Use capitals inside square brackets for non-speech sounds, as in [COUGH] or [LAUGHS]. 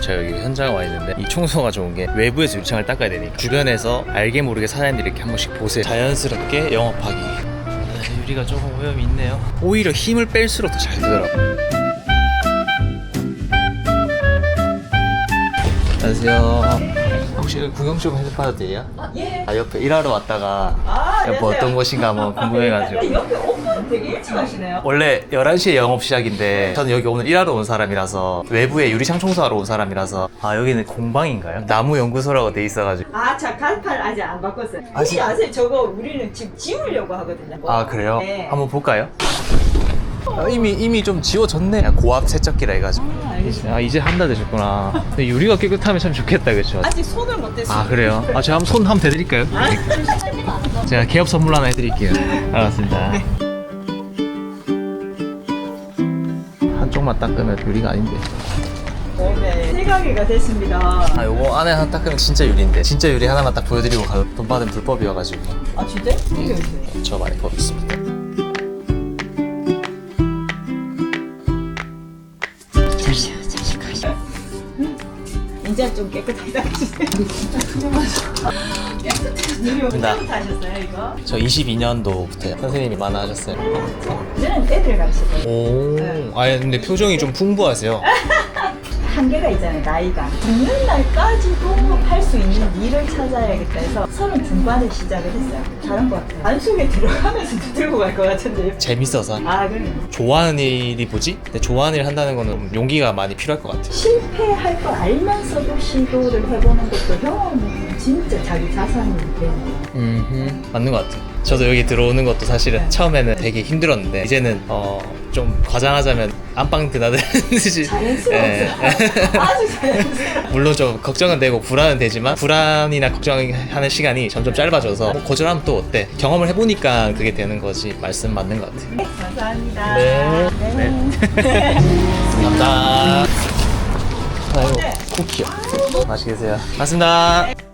제가 여기 현장에 와 있는데 이 청소가 좋은 게 외부에서 유리창을 닦아야 되니까 주변에서 알게 모르게 사장님들이 이렇게 한 번씩 보세요. 자연스럽게 영업하기. 아, 유리가 조금 오염이 있네요. 오히려 힘을 뺄수록 더 잘 되더라고. 안녕하세요. 혹시 구경 좀 해봐도 돼요? 예. 아 옆에 일하러 왔다가 아, 뭐 어떤 곳인가 한번 궁금해가지고 옆에 오픈 되게 일찍 하시네요. 원래 11시에 영업 시작인데 저는 여기 오늘 일하러 온 사람이라서 외부에 유리창 청소하러 온 사람이라서 아 여기는 공방인가요? 나무 연구소라고 돼 있어가지고 아, 자, 간판 아직 안 바꿨어요. 아, 혹시 진짜? 아세요? 저거 우리는 지금 지우려고 하거든요. 아 그래요? 네. 한번 볼까요? 아, 이미 이미 좀 지워졌네 고압 세척기라 해가지고 아, 알겠습니다. 아 이제 한달 되셨구나 근데 유리가 깨끗하면 참 좋겠다 그쵸? 아직 손을 못 댔어요. 아 그래요? 아 제가 한번 손 한번 대드릴까요? 아, 제가 개업 선물 하나 해드릴게요 알았습니다 한쪽만 닦으면 유리가 아닌데 네. 세 가게가 됐습니다. 아 요거 안에 하나 닦으면 진짜 유리인데 진짜 유리 하나만 딱 보여드리고 가- 돈 받으면 불법이어가지고 아, 진짜? 이게 어디세요? 저 많이 법 있습니다 잠시만, 잠시만. 이제 좀 깨끗하게 닦아주세요. 깨끗해 [LAUGHS] 언제부터 하셨어요, 이거? 저 22년도부터 선생님이 많아 하셨어요. 저는 애들 가르치고 오 아니 근데 표정이 좀 풍부하세요. [LAUGHS] 한계가 있잖아요 나이가. 죽는 날까지도 할 수 있는 일을 찾아야겠다 해서 서른 중반에 시작을 했어요. 다른 것 같아요. 안속에 들어가면서도 [LAUGHS] 들고 갈 것 같은데. 재밌어서. 아 그래 좋아하는 일이 뭐지? 근데 좋아하는 일 한다는 거는 좀 용기가 많이 필요할 것 같아요. 실패할 걸 알면서도 시도를 해보는 것도 경험은 진짜 자기 자산이 되는 음 맞는 것 같아요. 저도 여기 들어오는 것도 사실은 네. 처음에는 되게 힘들었는데 이제는 어, 좀 과장하자면 안방 드나드는 듯이. [LAUGHS] 자연스러웠어요 아주 자연스러워. 물론 좀 걱정은 되고 불안은 되지만 불안이나 걱정하는 시간이 점점 짧아져서 뭐 거절하면 또 어때? 경험을 해보니까 그게 되는 거지 말씀 맞는 것 같아요. 감사합니다. 네. 네. 감사합니다. 아유 네. 쿠키요 맛있게 드세요. 고맙습니다